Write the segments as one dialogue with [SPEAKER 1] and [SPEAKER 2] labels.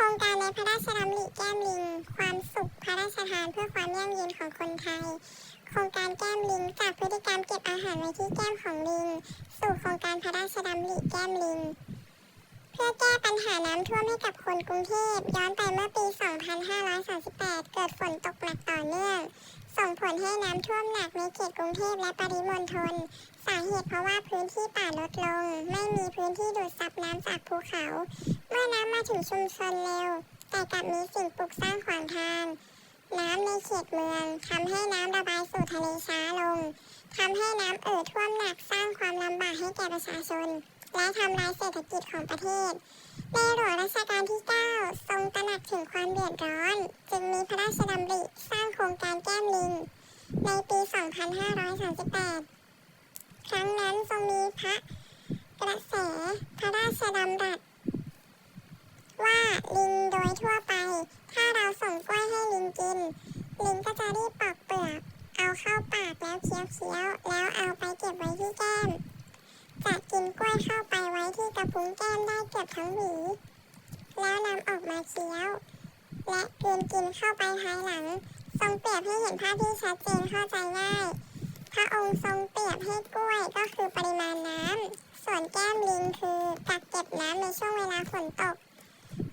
[SPEAKER 1] ครงการในพระราชดำริแก้มลิง ความสุขพระราชทานเพื่อความยั่งยืนของคนไทย โครงการแก้มลิงจากพฤติกรรมเก็บอาหารไว้ที่แก้มของลิง สู่โครงการพระราชดำริแก้มลิง เพื่อแก้ น้ำท่วมให้กับคนกรุงเทพย้อนไปเมื่อปี 2538 เกิดฝนตกหนักต่อเนื่อง ส่งผลให้น้ำท่วมหนักในเขตกรุงเทพและปริมณฑล สาเหตุเพราะว่าพื้นที่ป่าลดลง ไม่มีพื้นที่ดูดซับน้ำจากภูเขา เมื่อน้ำมาถึงชุมชนเร็ว แต่กลับมีสิ่งปลูกสร้างขวางทาง น้ำในเขตเมืองทำให้น้ำระบายสู่ทะเลช้าลงทำให้น้ำเอ่อท่วมหนักสร้างความลำบากให้แก่ประชาชน และทำลายเศรษฐกิจของประเทศ ในหลวงรัชกาลที่ 9 ทรงตระหนักถึงความเดือดร้อน จึงมีพระราชดำริสร้างโครงการแก้มลิง ในปี 2538 ครั้งนั้นทรงมีพระกระแสพระราชดำรัสว่าลิงโดยทั่วไป ถ้าเราส่งกล้วยให้ลิงกิน ลิงก็จะรีบปอกเปลือก เอาเข้าปากแล้วเคี้ยวเคี้ยวๆแล้วเอาไปเก็บไว้ที่แก้ม กินกล้วยเข้าไปไว้ที่กระพุ้งแก้มได้เกือบทั้งหวี แล้วนำออกมาเคี้ยว และกลืนกินเข้าไปภายหลัง ทรงเปรียบให้เห็นภาพที่ชัดเจนเข้าใจง่าย พระองค์ทรงเปรียบให้กล้วยก็คือปริมาณน้ำ ส่วนแก้มลิงคือกักเก็บน้ำในช่วงเวลาฝนตก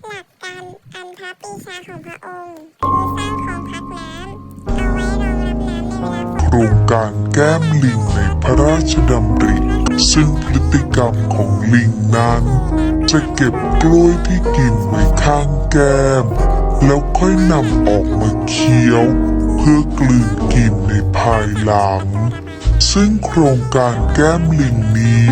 [SPEAKER 1] หลักการอันพระปีชาของพระองค์คือสร้างคลองพักน้ำเอาไว้รองรับน้ำในเวลาฝน
[SPEAKER 2] โครงการแก้มลิงในพระราชดำริ ซึ่งพฤติกรรมของลิงนั้น จะเก็บกล้วยที่กินไว้ข้างแก้ม แล้วค่อยนำออกมาเคี้ยว เพื่อกลืนกินในภายหลัง ซึ่งโครงการแก้มลิงนี้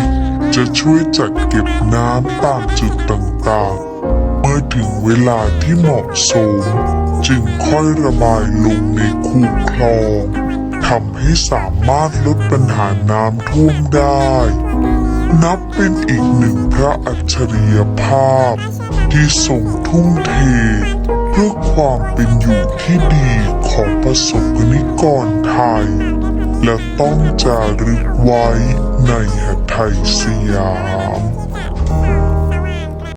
[SPEAKER 2] จะช่วยจัดเก็บน้ำตามจุดต่างๆ เมื่อถึงเวลาที่เหมาะสม จึงค่อยระบายลงในคูคลอง ทำให้สามารถลดปัญหาน้ำท่วมได้ นับเป็นอีกหนึ่งพระอัจฉริยภาพ ที่ทรงทุ่มเท เพื่อความเป็นอยู่ที่ดีของประสบกนิกรไทย และต้องจารึกไว้ในหทัยสยาม